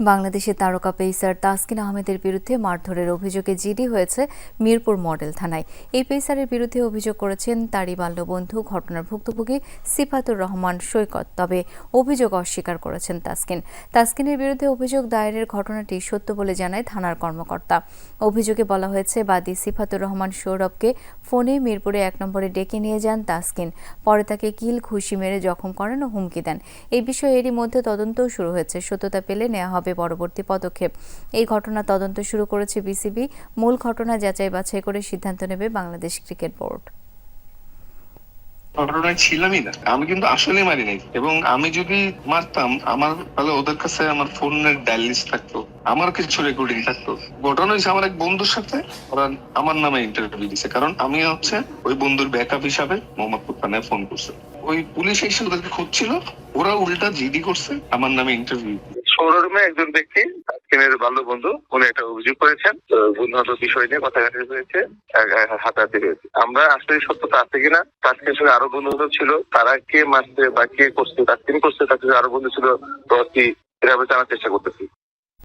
বাংলাদেশের তারকা পেসার তাসকিন আহমেদের বিরুদ্ধে মারধরের অভিযোগে জিডি হয়েছে মিরপুর মডেল থানায়। এই পেসারের বিরুদ্ধে অভিযোগ করেছেন তারই বাল্যবন্ধু, ঘটনার ভুক্তভোগী সিফাতুর রহমান সৈকত। তবে অভিযোগ অস্বীকার করেছেন তাসকিন। তাসকিনের বিরুদ্ধে অভিযোগ দায়েরের ঘটনাটি সত্য বলে জানায় থানার কর্মকর্তা। অভিযোগে বলা হয়েছে, বাদী সিফাতুর রহমান সৌরভকে ফোনে মিরপুরে এক নম্বরে ডেকে নিয়ে যান তাসকিন। পরে তাকে কিল, ঘুষি মেরে জখম করেন ও হুমকি দেন। এই বিষয়ে এরই মধ্যে তদন্তও শুরু হয়েছে। সত্যতা পেলে নেওয়া হবে। পরবর্তী পদক্ষেপ। এই ঘটনা তদন্ত শুরু করেছে বিসিবি। মূল ঘটনা যাচাই বাছাই করে সিদ্ধান্ত নেবে বাংলাদেশ ক্রিকেট বোর্ড। ঘটনায় ছিলামই না। আমি কিন্তু আসলে মারি নাই। এবং আমি যদি মারতাম, আমার তাহলে ওদের কাছে আমার ফোনের ডায়াল লিস্ট থাকতো, আমার কিছু রেকর্ডিং থাকতো। ঘটনা হয়েছে আমার এক বন্ধুর সাথে। ওরা আমার নামে ইন্টারভিউ কারণ আমি হচ্ছে ওই বন্ধুর ব্যাকআপ হিসাবে মোহাম্মদপুর থানায় ফোন করছে। ওই পুলিশ এসে ওদেরকে খুঁজছিল। ওরা উল্টা জিডি করছে, আমার নামে ইন্টারভিউ সৌররুমে একজন ব্যক্তি তাসকিনের বাল্য বন্ধু, উনি একটা অভিযোগ করেছেন। বন্ধুত্ব বিষয় নিয়ে কথা কাটি হয়েছে হাতাহাতি হয়েছে। আমরা আসলে সত্যতা আছে কিনা তাসকিনের সঙ্গে আরও বন্ধু বান্ধব ছিল। তারা কে মারছে বা কে করছে তাসকিন করছে, তার আরও বন্ধু ছিল দশটি আর কি, এভাবে জানার চেষ্টা করতেছি।